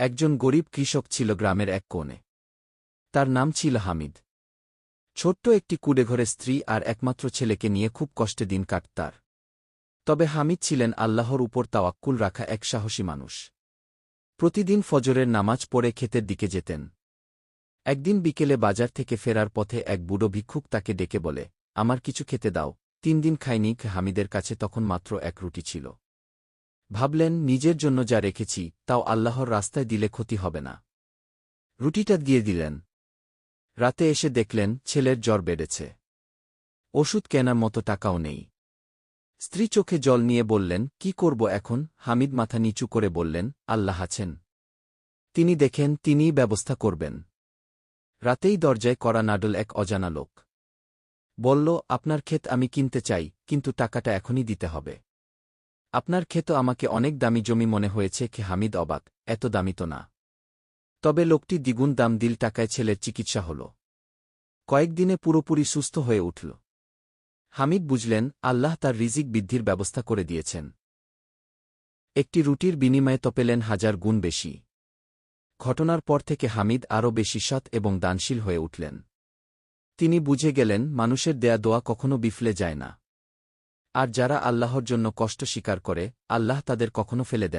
একজন গরিব কৃষক ছিল গ্রামের এক কোণে। তার নাম ছিল হামিদ। ছোট্ট একটি কুডেঘরে স্ত্রী আর একমাত্র ছেলেকে নিয়ে খুব কষ্টে দিন কাট তার তবে হামিদ ছিলেন আল্লাহর উপর তাওয়াক্কুল রাখা এক সাহসী মানুষ। প্রতিদিন ফজরের নামাজ পড়ে ক্ষেতের দিকে যেতেন। একদিন বিকেলে বাজার থেকে ফেরার পথে এক বুড়ো ভিক্ষুক তাকে ডেকে বলে, আমার কিছু খেতে দাও। তিন দিন খাইনি হামিদের কাছে তখন মাত্র এক রুটি ছিল। ভাবলেন, নিজের জন্য যা রেখেছি, তাও আল্লাহর রাস্তায় দিলে ক্ষতি হবে না। রুটিটা দিয়ে দিলেন। রাতে এসে দেখলেন, ছেলের জ্বর বেড়েছে। ওষুধ কেনার মতো টাকাও নেই। স্ত্রী চোখে জল নিয়ে বললেন, কি করব এখন? হামিদ মাথা নিচু করে বললেন, আল্লাহ আছেন। তিনি দেখেন, তিনিই ব্যবস্থা করবেন। রাতেই দরজায় করা নাডল এক অজানা লোক। বলল, আপনার ক্ষেত আমি কিনতে চাই, কিন্তু টাকাটা এখনই দিতে হবে। আপনার ক্ষেত আমাকে অনেক দামি জমি মনে হয়েছে কে হামিদ অবাক, এত দামি তো না। তবে লোকটি দ্বিগুণ দাম দিল টাকায় ছেলের চিকিৎসা হল। কয়েকদিনে পুরোপুরি সুস্থ হয়ে উঠল। হামিদ বুঝলেন, আল্লাহ তার রিজিক বৃদ্ধির ব্যবস্থা করে দিয়েছেন। একটি রুটির বিনিময়ে তপেলেন হাজার গুণ বেশি। ঘটনার পর থেকে হামিদ আরও বেশি সৎ এবং দানশীল হয়ে উঠলেন। তিনি বুঝে গেলেন, মানুষের দেয়া দোয়া কখনো বিফলে যায় না। আর যারা আল্লাহর জন্য কষ্ট স্বীকার করে আল্লাহ তাদের কখনো ফেলে দেন।